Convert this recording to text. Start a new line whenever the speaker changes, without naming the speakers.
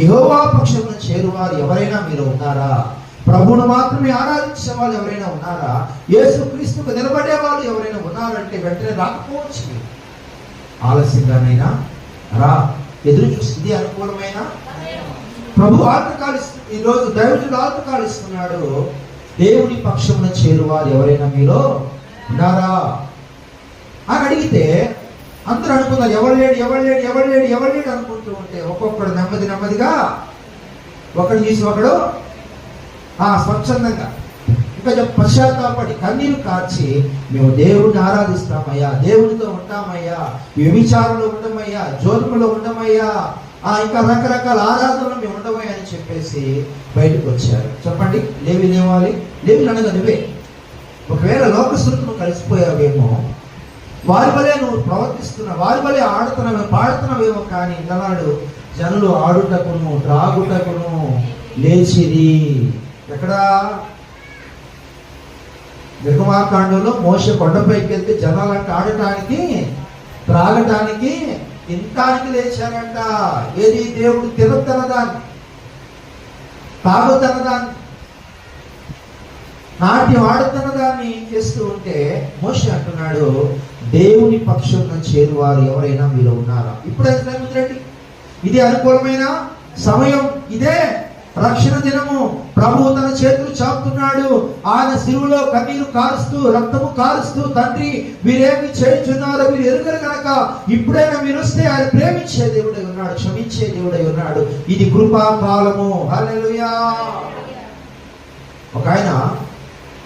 యహోవా పక్షమున చేరువారు ఎవరైనా మీరు ఉన్నారా? ప్రభువును మాత్రమే ఆరాధించే వాళ్ళు ఎవరైనా ఉన్నారా? యేసు క్రీస్తుకు నిలబడే వాళ్ళు ఎవరైనా ఉన్నారంటే వెంటనే రాకపోవచ్చు ఆలస్యంగానైనా రా ఎదురు చూసింది అనుకూలమైన? ప్రభు ఆటకాలు ఈరోజు దైవజుడు ఆత్మకాలిస్తున్నాడు. దేవుని పక్షమున చేరువారు ఎవరైనా మీలో ఉన్నారా? అని అడిగితే అందరూ అనుకున్నారు ఎవరు లేడు ఎవరు లేడు ఎవరు లేడు ఎవరు లేడు అనుకుంటూ ఉంటే ఒక్కొక్కడు నెమ్మది నెమ్మదిగా ఒకడు చూసి ఒకడు ఆ స్వచ్ఛందంగా ఇంకా పశ్చాత్తాపడి కన్నీరు కార్చి మేము దేవుడిని ఆరాధిస్తామయ్యా దేవుడితో ఉంటామయ్యా వ్యభిచారంలో ఉండమయ్యా జోన్పులో ఉండమయ్యా ఆ ఇంకా రకరకాల ఆరాధనలు మేము ఉండమయ్యా అని చెప్పేసి బయటకు వచ్చారు. చెప్పండి లేవి లేవాలి? లేవి అనగా నువ్వే. ఒకవేళ లోకస్తులకు కలిసిపోయావేమో వారి వలె నువ్వు ప్రవర్తిస్తున్నావు వారి వలె ఆడుతున్నావు పాడుతున్నావేమో కానీ ఇంతనాడు జనులు ఆడుటకును త్రాగుటకును లేచిరి. ఎక్కడా? నిర్గమాకాండంలో మోస కొండపైకి వెళ్తే జనాలంట ఆడటానికి త్రాగటానికి తినటానికి లేచారంట. ఏది దేవుడు తినద్దనదాన్ని తాగుతన్నదాన్ని నాట్యం ఆడుతున్నదాన్ని చేస్తూ ఉంటే మోషి అంటున్నాడు దేవుని పక్షంగా చేరువారు ఎవరైనా మీరు ఉన్నారా? ఇప్పుడైతే రండి. ఇది అనుకూలమైన సమయం. ఇదే రక్షణ దినము. ప్రభువు తన చేతులు చాపుతున్నాడు. ఆయన శిలువలో కన్నీరు కారుస్తూ రక్తము కారుస్తూ తండ్రి వీరేమి చేయుచున్నారో మీరు ఎరుగరు కనుక ఇప్పుడైనా మీరు వస్తే ఆయన ప్రేమించే దేవుడై ఉన్నాడు క్షమించే దేవుడై ఉన్నాడు. ఇది కృపాకాలము. హల్లెలూయా. ఒక ఆయన